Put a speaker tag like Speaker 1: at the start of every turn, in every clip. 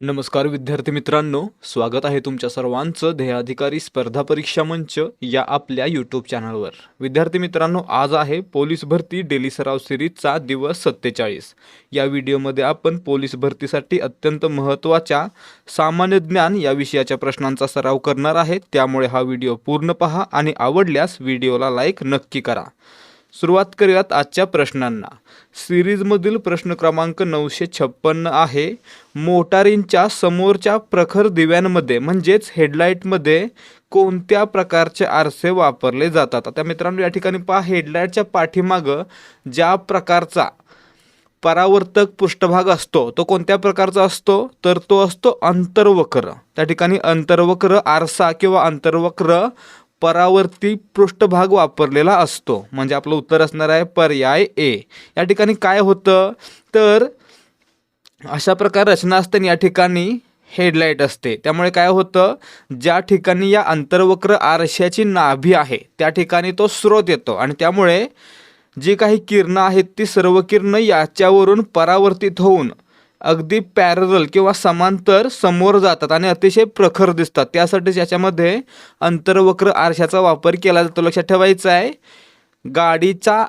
Speaker 1: नमस्कार विद्यार्थी मित्रांनो स्वागत आहे तुमच्या सर्वांचं ध्येयाधिकारी स्पर्धा परीक्षा मंच या आपल्या यूट्यूब चॅनलवर विद्यार्थी मित्रांनो आज आहे पोलीस भरती डेली सराव सिरीजचा दिवस सत्तेचाळीस. या व्हिडिओमध्ये आपण पोलीस भरतीसाठी अत्यंत महत्त्वाच्या सामान्य ज्ञान या विषयाच्या प्रश्नांचा सराव करणार आहे. त्यामुळे हा व्हिडिओ पूर्ण पहा आणि आवडल्यास व्हिडिओला लाईक नक्की करा. सुरुवात करूयात आजच्या प्रश्नांना. सिरीजमधील प्रश्न क्रमांक नऊशे छप्पन्न आहे मोटारींच्या समोरच्या प्रखर दिव्यांमध्ये म्हणजेच हेडलाईटमध्ये कोणत्या प्रकारचे आरसे वापरले जातात? आता मित्रांनो या ठिकाणी पहा हेडलाईटच्या पाठीमागं ज्या प्रकारचा परावर्तक पृष्ठभाग असतो तो कोणत्या प्रकारचा असतो? तर तो असतो अंतर्वक्र. त्या ठिकाणी अंतर्वक्र आरसा किंवा अंतर्वक्र परावर्ती पृष्ठभाग वापरलेला असतो. म्हणजे आपलं उत्तर असणार आहे पर्याय ए या ठिकाणी काय होतं? तर अशा प्रकार रचना असताना या ठिकाणी हेडलाईट असते. त्यामुळे काय होतं? ज्या ठिकाणी या अंतर्वक्र आरशाची नाभी आहे त्या ठिकाणी तो स्रोत येतो. आणि त्यामुळे जी काही किरणं आहेत ती सर्व किरणं याच्यावरून परावर्तित होऊन अगदी पॅरल किंवा समांतर समोर जातात आणि अतिशय प्रखर दिसतात. त्यासाठीच याच्यामध्ये अंतर्वक्र आरशाचा वापर केला जातो. लक्षात ठेवायचं आहे गाडीचा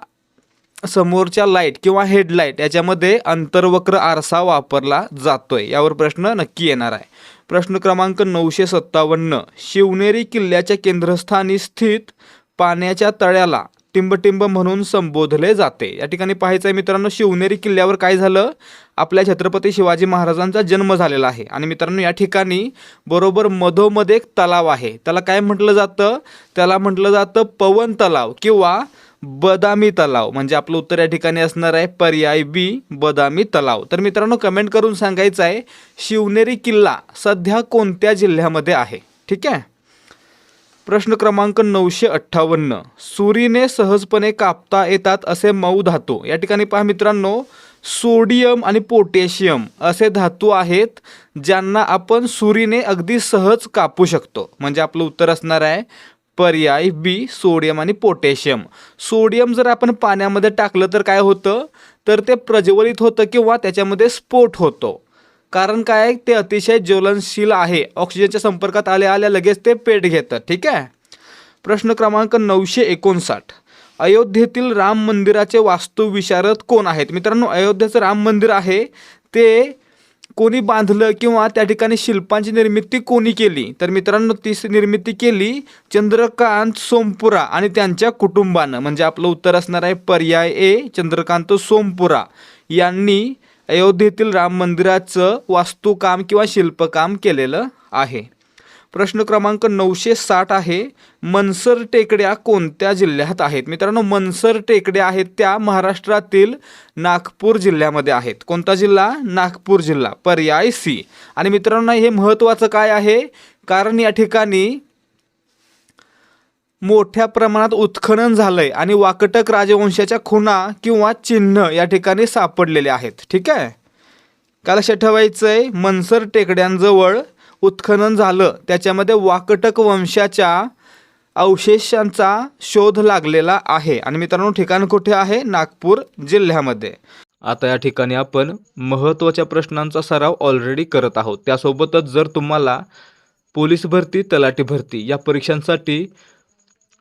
Speaker 1: समोरच्या लाइट किंवा हेडलाईट याच्यामध्ये अंतर्वक्र आरसा वापरला जातोय. यावर प्रश्न नक्की येणार आहे. प्रश्न क्रमांक नऊशे सत्तावन्न शिवनेरी किल्ल्याच्या केंद्रस्थानी स्थित पाण्याच्या तळ्याला टिंबटिंब म्हणून संबोधले जाते. या ठिकाणी पाहायचं आहे मित्रांनो शिवनेरी किल्ल्यावर काय झालं? आपल्या छत्रपती शिवाजी महाराजांचा जन्म झालेला आहे. आणि मित्रांनो या ठिकाणी बरोबर मधोमध एक तलाव आहे. त्याला काय म्हटलं जातं? त्याला म्हटलं जातं पवन तलाव किंवा बदामी तलाव. म्हणजे आपलं उत्तर या ठिकाणी असणार आहे पर्याय बी बदामी तलाव. तर मित्रांनो कमेंट करून सांगायचं आहे शिवनेरी किल्ला सध्या कोणत्या जिल्ह्यामध्ये आहे? ठीक आहे? प्रश्न क्रमांक नऊशे अठ्ठावन्न. सुरीने सहजपणे कापता येतात असे मऊ धातू. या ठिकाणी पहा मित्रांनो सोडियम आणि पोटॅशियम असे धातू आहेत ज्यांना आपण सुरीने अगदी सहज कापू शकतो. म्हणजे आपलं उत्तर असणार आहे पर्याय बी सोडियम आणि पोटॅशियम. सोडियम जर आपण पाण्यामध्ये टाकलं तर काय होतं? तर ते प्रज्वलित होतं किंवा त्याच्यामध्ये स्फोट होतो. कारण काय ते अतिशय ज्वलनशील आहे. ऑक्सिजनच्या संपर्कात आले आल्या लगेच ते पेट घेतं. ठीक आहे? प्रश्न क्रमांक नऊशे एकोणसाठ. अयोध्येतील राम मंदिराचे वास्तुविशारद कोण आहेत? मित्रांनो अयोध्येचं राम मंदिर आहे. ते कोणी बांधलं किंवा त्या ठिकाणी शिल्पांची निर्मिती कोणी केली? तर मित्रांनो ती निर्मिती केली चंद्रकांत सोमपुरा आणि त्यांच्या कुटुंबानं. म्हणजे आपलं उत्तर असणार आहे पर्याय ए चंद्रकांत सोमपुरा. यांनी अयोध्येतील राम मंदिराचं वास्तुकाम किंवा शिल्पकाम केलेलं आहे. प्रश्न क्रमांक नऊशे साठ आहे मनसर टेकड्या कोणत्या जिल्ह्यात आहेत? मित्रांनो मनसर टेकड्या आहेत त्या महाराष्ट्रातील नागपूर जिल्ह्यामध्ये आहेत. कोणता जिल्हा? नागपूर जिल्हा. पर्याय सी. आणि मित्रांनो हे महत्त्वाचं काय आहे? कारण या ठिकाणी मोठ्या प्रमाणात उत्खनन झालंय आणि वाकटक राजवंशाच्या खुणा किंवा चिन्ह या ठिकाणी सापडलेले आहेत. ठीक आहे? काय लक्षात ठेवायचं आहे मनसर टेकड्यांजवळ उत्खनन झालं. त्याच्यामध्ये वाकटक वंशाच्या अवशेषांचा शोध लागलेला आहे. आणि मित्रांनो ठिकाण कुठे आहे? नागपूर जिल्ह्यामध्ये. आता या ठिकाणी आपण महत्त्वाच्या प्रश्नांचा सराव ऑलरेडी करत आहोत. त्यासोबतच जर तुम्हाला पोलीस भरती तलाठी भरती या परीक्षांसाठी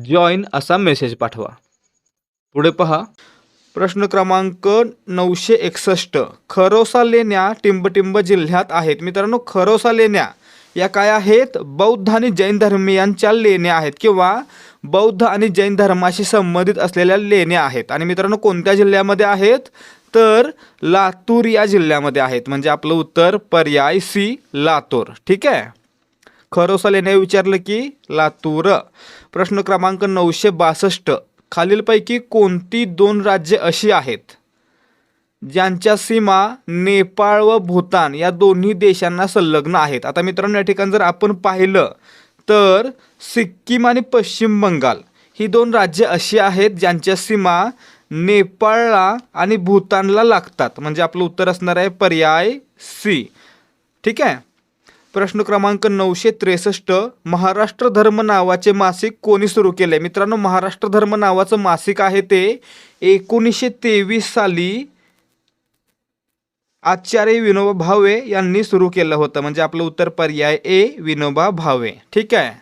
Speaker 1: जॉईन असा मेसेज पाठवा. पुढे पहा. प्रश्न क्रमांक नऊशे एकसष्ट. खरोसा लेण्या टिंबटिंब जिल्ह्यात आहेत. मित्रांनो खरोसा लेण्या या काय आहेत? बौद्ध आणि जैन धर्मियांच्या लेण्या आहेत किंवा बौद्ध आणि जैन धर्माशी संबंधित असलेल्या लेण्या आहेत. आणि मित्रांनो कोणत्या जिल्ह्यामध्ये आहेत? तर लातूर या जिल्ह्यामध्ये आहेत. म्हणजे आपलं उत्तर पर्याय सी लातूर. ठीक आहे? खरोसा लेण्या विचारलं की लातूर. प्रश्न क्रमांक नऊशे बासष्ट. खालीलपैकी कोणती दोन राज्ये अशी आहेत? ज्यांच्या सीमा नेपाळ व भूतान या दोन्ही देशांना संलग्न आहेत. आता मित्रांनो या ठिकाणी जर आपण पाहिलं तर सिक्कीम आणि पश्चिम बंगाल ही दोन राज्ये अशी आहेत ज्यांच्या सीमा नेपाळला आणि भूतानला लागतात. म्हणजे आपलं उत्तर असणार आहे पर्याय सी. ठीक आहे? प्रश्न क्रमांक नऊशे त्रेसष्ट महाराष्ट्र धर्म नावाचे मासिक कोणी सुरू केले? मित्रांनो महाराष्ट्र धर्म नावाचं मासिक आहे ते एकोणीसशे तेवीस साली आचार्य विनोबा भावे यांनी सुरू केलं होतं. म्हणजे आपलं उत्तर पर्याय ए विनोबा भावे. ठीक आहे?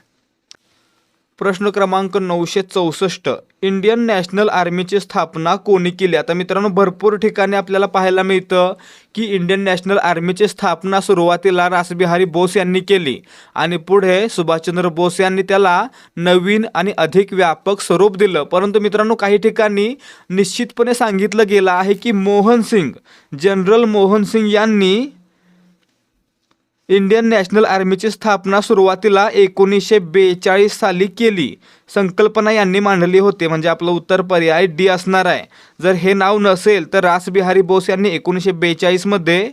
Speaker 1: प्रश्न क्रमांक नऊशे चौसष्ट इंडियन नॅशनल आर्मीची स्थापना कोणी केली? आता मित्रांनो भरपूर ठिकाणी आपल्याला पाहायला मिळतं की इंडियन नॅशनल आर्मीची स्थापना सुरुवातीला रासबिहारी बोस यांनी केली आणि पुढे सुभाषचंद्र बोस यांनी त्याला नवीन आणि अधिक व्यापक स्वरूप दिलं. परंतु मित्रांनो काही ठिकाणी निश्चितपणे सांगितलं गेलं आहे की मोहन सिंग जनरल मोहन सिंग यांनी इंडियन नॅशनल आर्मीची स्थापना सुरुवातीला एकोणीसशे बेचाळीस साली केली. संकल्पना यांनी मांडली होती. म्हणजे आपलं उत्तर पर्याय डी असणार आहे. जर हे नाव नसेल तर रासबिहारी बोस यांनी एकोणीसशे बेचाळीसमध्ये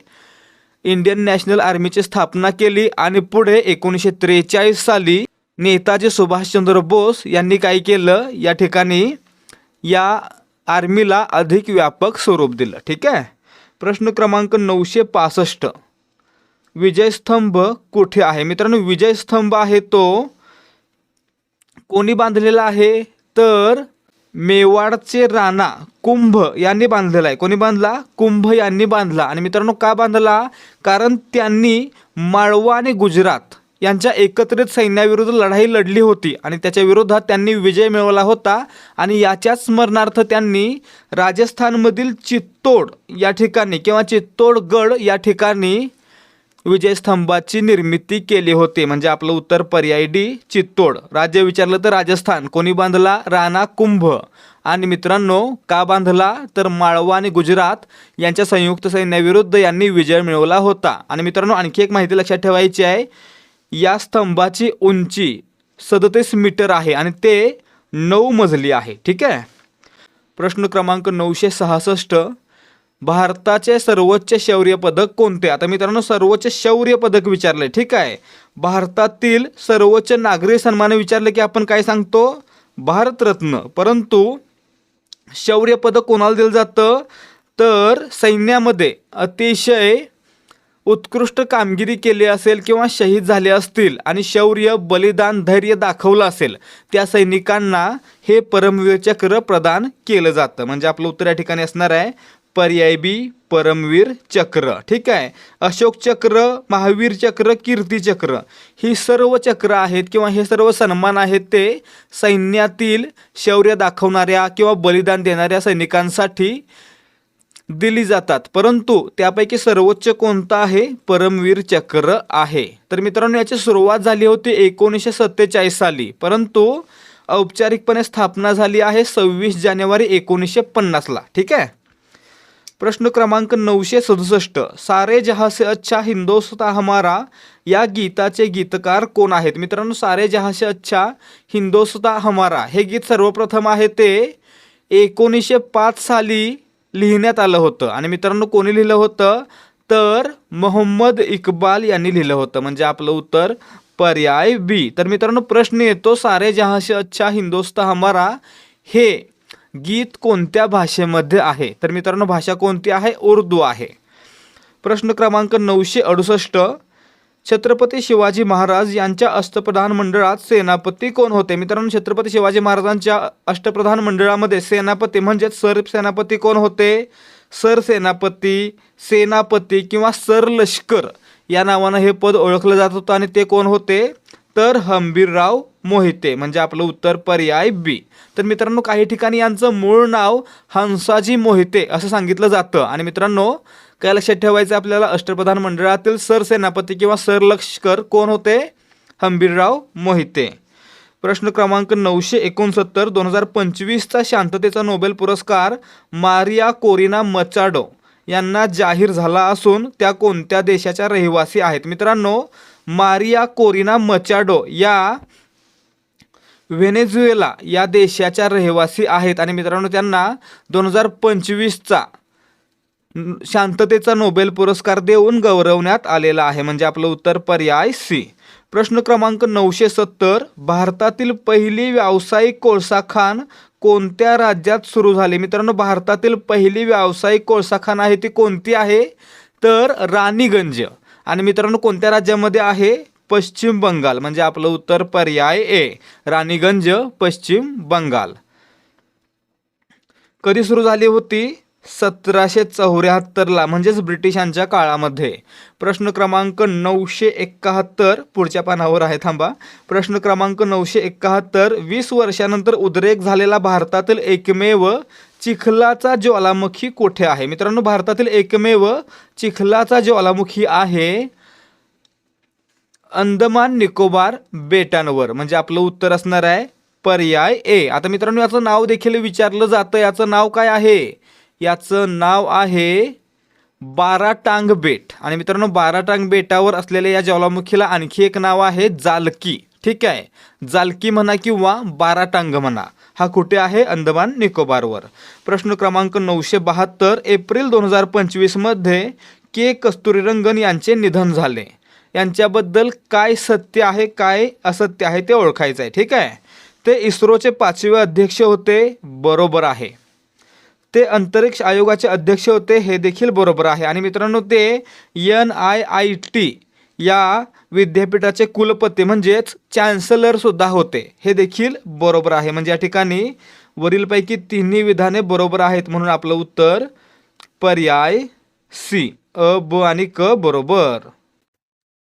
Speaker 1: इंडियन नॅशनल आर्मीची स्थापना केली आणि पुढे एकोणीसशे त्रेचाळीस साली नेताजी सुभाषचंद्र बोस यांनी काय केलं? या ठिकाणी या आर्मीला अधिक व्यापक स्वरूप दिलं. ठीक आहे? प्रश्न क्रमांक नऊशे पासष्ट. विजयस्तंभ कुठे आहे? मित्रांनो विजयस्तंभ आहे तो कोणी बांधलेला आहे? तर मेवाडचे राणा कुंभ यांनी बांधलेला आहे. कोणी बांधला? कुंभ यांनी बांधला. आणि मित्रांनो का बांधला? कारण त्यांनी माळवा आणि गुजरात यांच्या एकत्रित सैन्याविरुद्ध लढाई लढली होती आणि त्याच्या विरोधात त्यांनी विजय मिळवला होता आणि याच्याच स्मरणार्थ त्यांनी राजस्थानमधील चित्तोड या ठिकाणी किंवा चित्तोडगड या ठिकाणी विजयस्तंभाची निर्मिती केली होती. म्हणजे आपलं उत्तर पर्याय डी चित्तोड. राज्य विचारलं तर राजस्थान. कोणी बांधला? राणा कुंभ. आणि मित्रांनो का बांधला? तर माळवा आणि गुजरात यांच्या संयुक्त सैन्याविरुद्ध यांनी विजय मिळवला होता. आणि मित्रांनो आणखी एक माहिती लक्षात ठेवायची आहे. या स्तंभाची उंची सदतीस मीटर आहे आणि ते नऊ मजली आहे. ठीक आहे? प्रश्न क्रमांक नऊशे सहासष्ट. भारताचे सर्वोच्च शौर्य पदक कोणते? आता मित्रांनो सर्वोच्च शौर्य पदक विचारले ठीक आहे? भारतातील सर्वोच्च नागरी सन्मान विचारले की आपण काय सांगतो? भारतरत्न. परंतु शौर्य पदक कोणाला दिलं जातं? तर सैन्यामध्ये अतिशय उत्कृष्ट कामगिरी केली असेल किंवा शहीद झाले असतील आणि शौर्य बलिदान धैर्य दाखवलं असेल त्या सैनिकांना हे परमवीर चक्र प्रदान केलं जातं. म्हणजे आपलं उत्तर या ठिकाणी असणार आहे. पर्याय बी परमवीर चक्र. ठीक आहे? अशोक चक्र महावीर चक्र कीर्ती चक्र. ही सर्व चक्र आहेत किंवा हे सर्व सन्मान आहेत ते सैन्यातील शौर्य दाखवणाऱ्या किंवा बलिदान देणाऱ्या सैनिकांसाठी दिली जातात. परंतु त्यापैकी सर्वोच्च कोणतं आहे? परमवीर चक्र आहे. तर मित्रांनो याची सुरुवात झाली होती एकोणीसशे सत्तेचाळीस साली. परंतु औपचारिकपणे स्थापना झाली आहे सव्वीस जानेवारी एकोणीसशे पन्नासला. ठीक आहे? प्रश्न क्रमांक नऊशे सदुसष्ट. सारे जहासे अच्छा हिंदोस्ता हमारा या गीताचे गीतकार कोण आहेत? मित्रांनो सारे जहासे अच्छा हिंदोस्ता हमारा. हे गीत सर्वप्रथम आहे ते एकोणीसशे पाच साली लिहिण्यात आलं होतं. आणि मित्रांनो कोणी लिहिलं होतं? तर मोहम्मद इक्बाल यांनी लिहिलं होतं. म्हणजे आपलं उत्तर पर्याय बी. तर मित्रांनो प्रश्न येतो सारे जहासे अच्छा हिंदोस्ता हमारा हे गीत कोणत्या भाषेमध्ये आहे? तर मित्रांनो भाषा कोणती आहे? उर्दू आहे. प्रश्न क्रमांक नऊशे अडुसष्ट. छत्रपती शिवाजी महाराज यांच्या अष्टप्रधान मंडळात सेनापती कोण होते? मित्रांनो छत्रपती शिवाजी महाराजांच्या अष्टप्रधान मंडळामध्ये सेनापती म्हणजेच सर सेनापती कोण होते? सर सेनापती सेनापती किंवा सर लष्कर या नावानं हे पद ओळखलं जात होतं आणि ते कोण होते? तर हंबीरराव मोहिते म्हणजे आपलं उत्तर पर्याय बी. तर मित्रांनो काही ठिकाणी यांचं मूळ नाव हंसाजी मोहिते असं सांगितलं जातं. आणि मित्रांनो काय लक्षात ठेवायचं आपल्याला? अष्टप्रधान मंडळातील सरसेनापती किंवा सरलष्कर कोण होते? हंबीरराव मोहिते. प्रश्न क्रमांक नऊशे एकोणसत्तर दोन हजार पंचवीसचा शांततेचा नोबेल पुरस्कार मारिया कोरिना मचाडो यांना जाहीर झाला असून त्या कोणत्या देशाच्या रहिवासी आहेत? मित्रांनो मारिया कोरिना मचाडो या व्हेनेझुएला या देशाच्या रहिवासी आहेत. आणि मित्रांनो त्यांना दोन हजार पंचवीसचा शांततेचा नोबेल पुरस्कार देऊन गौरवण्यात आलेला आहे. म्हणजे आपलं उत्तर पर्याय सी. प्रश्न क्रमांक नऊशे सत्तर. भारतातील पहिली व्यावसायिक कोळसा खाण कोणत्या राज्यात सुरू झाली? मित्रांनो भारतातील पहिली व्यावसायिक कोळसा खाण आहे ती कोणती आहे? तर राणीगंज. आणि मित्रांनो कोणत्या राज्यामध्ये आहे? पश्चिम बंगाल म्हणजे आपलं उत्तर पर्याय ए राणीगंज पश्चिम बंगाल. कधी सुरू झाली होती? सतराशे चौऱ्याहत्तरला म्हणजेच ब्रिटिशांच्या काळामध्ये. प्रश्न क्रमांक नऊशे एकाहत्तर पुढच्या पानावर आहे थांबा. प्रश्न क्रमांक नऊशे एकाहत्तर वीस वर्षानंतर उद्रेक झालेला भारतातील एकमेव चिखलाचा ज्वालामुखी कोठे आहे? मित्रांनो भारतातील एकमेव चिखलाचा ज्वालामुखी आहे अंदमान निकोबार बेटांवर. म्हणजे आपलं उत्तर असणार आहे पर्याय ए. आता मित्रांनो याचं नाव देखील विचारलं जातं. याचं नाव काय आहे? याचं नाव आहे बाराटांग बेट. आणि मित्रांनो बाराटांग बेटावर असलेल्या या ज्वालामुखीला आणखी एक नाव आहे जालकी. ठीक आहे? जालकी म्हणा किंवा बाराटांग म्हणा. हा कुठे आहे? अंदमान निकोबारवर. प्रश्न क्रमांक नऊशे बहात्तर एप्रिल दोन हजार पंचवीसमध्ये के. कस्तुरीरंगन यांचे निधन झाले. यांच्याबद्दल काय सत्य आहे काय असत्य आहे ते ओळखायचं आहे ठीक आहे? ते इस्रोचे पाचवे अध्यक्ष होते बरोबर आहे. ते अंतरिक्ष आयोगाचे अध्यक्ष होते हे देखील बरोबर आहे. आणि मित्रांनो ते एन आय आय टी या विद्यापीठाचे कुलपती म्हणजेच चॅन्सलरसुद्धा होते. हे देखील बरोबर आहे. म्हणजे या ठिकाणी वरीलपैकी तिन्ही विधाने बरोबर आहेत म्हणून आपलं उत्तर पर्याय सी अ ब आणि क बरोबर.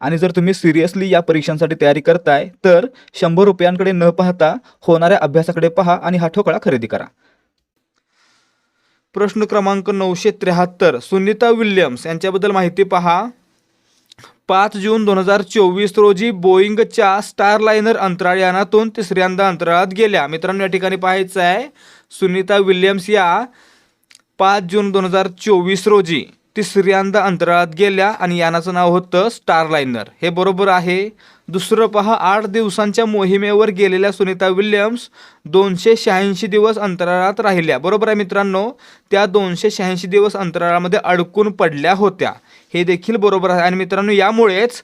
Speaker 1: आणि जर तुम्ही सिरियसली या परीक्षांसाठी तयारी करताय तर शंभर रुपयांकडे न पाहता होणाऱ्या अभ्यासाकडे पहा आणि हा ठोकळा खरेदी करा. प्रश्न क्रमांक नऊशे त्र्याहत्तर सुनीता विल्यम्स यांच्याबद्दल माहिती पहा. पाच जून दोन हजार चोवीस रोजी बोईंगच्या स्टारलायनर अंतराळ यानातून तिसऱ्यांदा अंतराळात गेल्या. मित्रांनो या ठिकाणी पाहायचं आहे सुनीता विल्यम्स या पाच जून दोन हजार चोवीस रोजी. तिसऱ्यांदा अंतराळात गेल्या आणि यानाचं नाव होतं स्टारलायनर हे बरोबर आहे. दुसरं पहा आठ दिवसांच्या मोहिमेवर गेलेल्या सुनीता विल्यम्स दोनशे शहाऐंशी दिवस अंतराळात राहिल्या. बरोबर आहे मित्रांनो? त्या दोनशे शहाऐंशी दिवस अंतराळामध्ये अडकून पडल्या होत्या. हे देखील बरोबर आहे. आणि मित्रांनो यामुळेच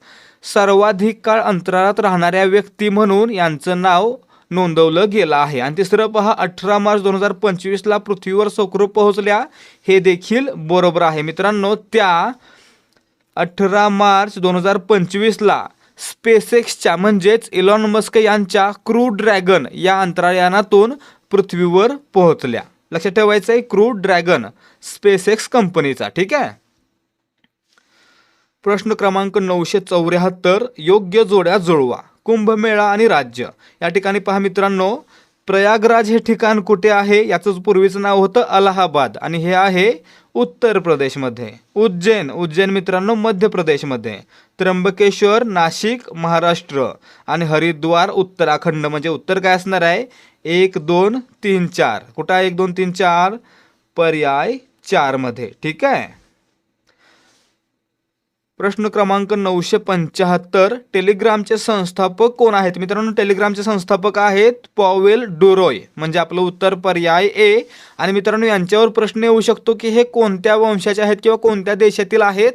Speaker 1: सर्वाधिक काळ अंतराळात राहणाऱ्या व्यक्ती म्हणून यांचं नाव नोंदवलं गेलं आहे. आणि तिसरं पहा अठरा मार्च दोन हजार पंचवीसला पृथ्वीवर सुखरूप पोहोचल्या हे देखील बरोबर आहे. मित्रांनो त्या अठरा मार्च दोन हजार पंचवीसला स्पेसेक्सच्या म्हणजेच इलॉन मस्क यांच्या क्रू ड्रॅगन या अंतराळयानातून पृथ्वीवर पोहोचल्या. लक्षात ठेवायचं आहे क्रू ड्रॅगन स्पेसेक्स कंपनीचा ठीक आहे? प्रश्न क्रमांक नऊशे चौऱ्याहत्तर योग्य जोड्या जुळवा. कुंभमेळा आणि राज्य. या ठिकाणी पहा मित्रांनो प्रयागराज हे ठिकाण कुठे आहे? याचंच पूर्वीचं नाव होतं अलाहाबाद आणि हे आहे उत्तर प्रदेशमध्ये. उज्जैन उज्जैन मित्रांनो मध्य प्रदेशमध्ये. त्र्यंबकेश्वर नाशिक महाराष्ट्र आणि हरिद्वार उत्तराखंड म्हणजे उत्तर काय असणार आहे? एक दोन तीन चार. कुठं आहे एक दोन तीन चार? पर्याय चारमध्ये. ठीक आहे? प्रश्न क्रमांक नऊशे पंच्याहत्तर. टेलिग्रामचे संस्थापक कोण आहेत? मित्रांनो टेलिग्रामचे संस्थापक आहेत पॉवेल डुरोय. म्हणजे आपलं उत्तर पर्याय ए. आणि मित्रांनो यांच्यावर प्रश्न येऊ शकतो की हे कोणत्या वंशाचे आहेत किंवा कोणत्या देशातील आहेत?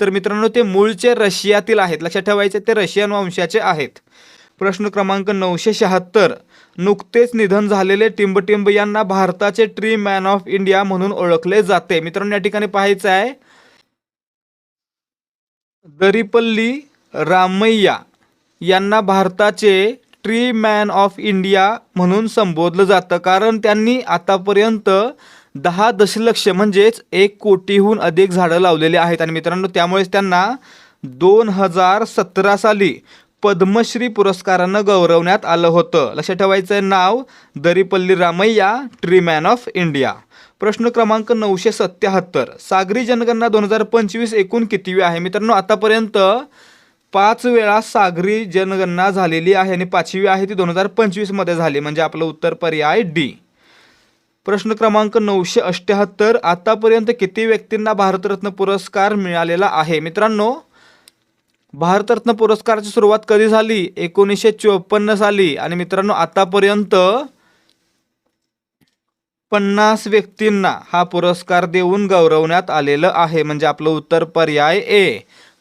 Speaker 1: तर मित्रांनो ते मूळचे रशियातील आहेत. लक्षात ठेवायचे ते रशियन वंशाचे आहेत. प्रश्न क्रमांक नऊशे शहात्तर. नुकतेच निधन झालेले टिंबटिंब यांना भारताचे ट्री मॅन ऑफ इंडिया म्हणून ओळखले जाते. मित्रांनो या ठिकाणी पाहायचं आहे दरिपल्ली रामय्या यांना भारताचे ट्री मॅन ऑफ इंडिया म्हणून संबोधलं जातं. कारण त्यांनी आतापर्यंत दहा दशलक्ष म्हणजेच एक कोटीहून अधिक झाडं लावलेली आहेत. आणि मित्रांनो त्यामुळेच त्यांना दोन हजार सतरा साली पद्मश्री पुरस्कारानं गौरवण्यात आलं होतं. लक्षात ठेवायचं नाव Daripalli Ramaiah tree man of India प्रश्न क्रमांक नऊशे सत्याहत्तर. सागरी जनगणना दोन हजार पंचवीस एकूण कितीवी आहे? मित्रांनो आतापर्यंत पाच वेळा सागरी जनगणना झालेली आहे आणि पाचवी आहे ती दोन हजार पंचवीसमध्ये झाली. म्हणजे आपलं उत्तर पर्याय डी. प्रश्न क्रमांक नऊशे अष्ट्याहत्तर आतापर्यंत किती व्यक्तींना भारतरत्न पुरस्कार मिळालेला आहे? मित्रांनो भारतरत्न पुरस्काराची सुरुवात कधी झाली? एकोणीसशे चोपन्न साली. आणि मित्रांनो आतापर्यंत पन्नास व्यक्तींना हा पुरस्कार देऊन गौरवण्यात आलेलं आहे. म्हणजे आपलं उत्तर पर्याय ए.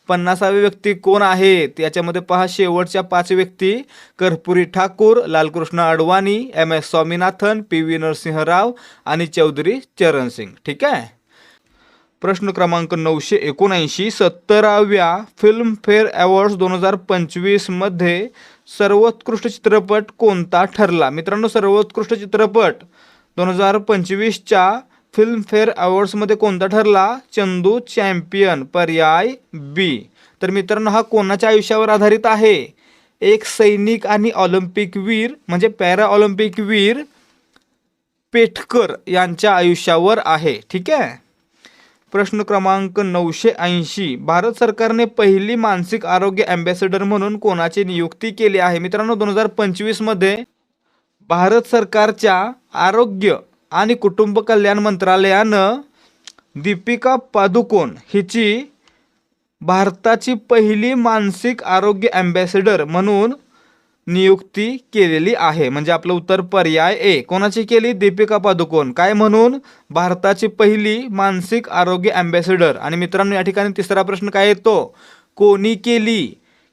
Speaker 1: पन्नासावे व्यक्ती कोण आहेत? याच्यामध्ये पहा शेवटच्या पाच व्यक्ती. Karpuri Thakur Lalkrishna Advani M S Swaminathan P V Narasimharao आणि चौधरी चरण सिंग ठीक आहे? प्रश्न क्रमांक नऊशे एकोणऐंशी सत्तराव्या फिल्मफेअर अवॉर्ड्स दोन हजार पंचवीसमध्ये सर्वोत्कृष्ट चित्रपट कोणता ठरला? मित्रांनो सर्वोत्कृष्ट चित्रपट दोन हजार पंचवीसच्या फिल्मफेअर अवॉर्ड्समध्ये कोणता ठरला? चंदू चॅम्पियन पर्याय बी तर मित्रांनो हा कोणाच्या आयुष्यावर आधारित आहे? एक सैनिक आणि ऑलिम्पिक वीर म्हणजे पॅरा ऑलिम्पिक वीर पेठकर यांच्या आयुष्यावर आहे. ठीक आहे? प्रश्न क्रमांक नऊशे ऐंशी. भारत सरकारने पहिली मानसिक आरोग्य अँबॅसेडर म्हणून कोणाची नियुक्ती केली आहे? मित्रांनो दोन हजार पंचवीसमध्ये भारत सरकारच्या आरोग्य आणि कुटुंब कल्याण मंत्रालयानं दीपिका पादुकोण हिची भारताची पहिली मानसिक आरोग्य अँबॅसेडर म्हणून नियुक्ती केलेली आहे. म्हणजे आपलं उत्तर पर्याय ए. कोणाची केली? दीपिका पादुकोण. काय म्हणून? भारताची पहिली मानसिक आरोग्य अँबॅसेडर आणि मित्रांनो या ठिकाणी तिसरा प्रश्न काय येतो? कोणी केली?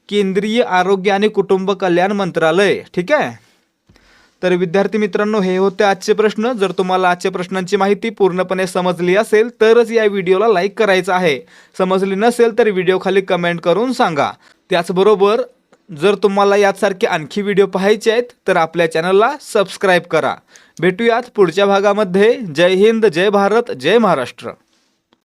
Speaker 1: केंद्रीय आरोग्य आणि कुटुंब कल्याण मंत्रालय. ठीक आहे? तर विद्यार्थी मित्रांनो हे होते आजचे प्रश्न. जर तुम्हाला आजच्या प्रश्नांची माहिती पूर्णपणे समजली असेल तरच या व्हिडिओला लाईक करायचं आहे. समजली नसेल तर व्हिडिओ खाली कमेंट करून सांगा. त्याचबरोबर जर तुम्हाला यासारखे आणखी व्हिडिओ पाहायचे आहेत तर आपल्या चॅनलला सबस्क्राईब करा. भेटूयात पुढच्या भागामध्ये. जय हिंद जय भारत जय महाराष्ट्र.